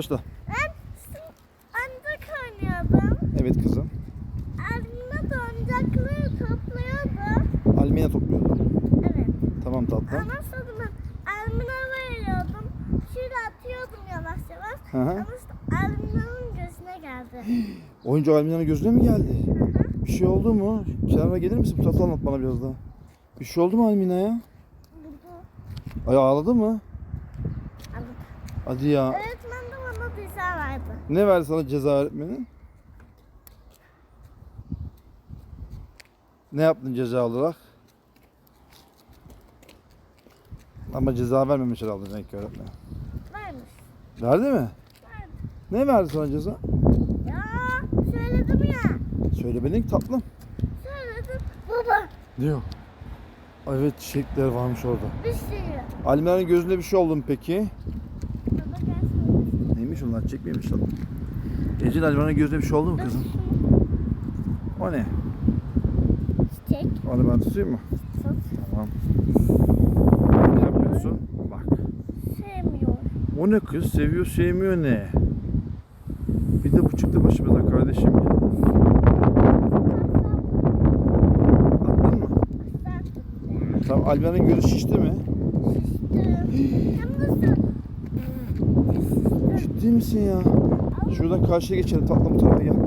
Başla. Ben ancak oynuyordum. Evet kızım. Elimde de oyuncakları topluyordum. Almina topluyordu. Evet. Tamam tatlım. Ama sonra elimine veriyordum. Şöyle atıyordum yavaş yavaş. Hı hı. Ama işte elimin gözüne geldi. Oyuncak Almina'nın gözüne mi geldi? Hı hı. Bir şey oldu mu? Kenara gelir misin? Bu tatlı anlat bana biraz daha. Bir şey oldu mu Almina'ya? Ay ağladı mı? Aldım. Hadi ya. Öğretmen ceza verdi. Ne verdi sana ceza öğretmeni? Ne yaptın ceza olarak? Ama ceza vermemiş herhalde ki öğretmen. Vermiş. Verdi mi? Verdi. Ne verdi sana ceza? Ya söyledim ya. Söylemedin ki tatlım. Söyledim. Baba Diyor. Evet çiçekler varmış orada. bir şey. Almina'nın gözünde bir şey oldu mu peki? Neymiş onlar? Çiçek miymiş lan? Ecil Almina'nın gözünde bir şey oldu mu kızım? O ne? Çiçek. Onu ben tutayım mı? Tut. Tamam. Ne yapıyorsun? Bak. Sevmiyor. O ne kız? Seviyor sevmiyor ne? Bir de bu çıktı başımıza kardeşim ya. Attın mı? Tamam Almina'nın gözü şişti mi? Ciddi misin ya? Şuradan karşıya geçelim tatlım tarafa gel.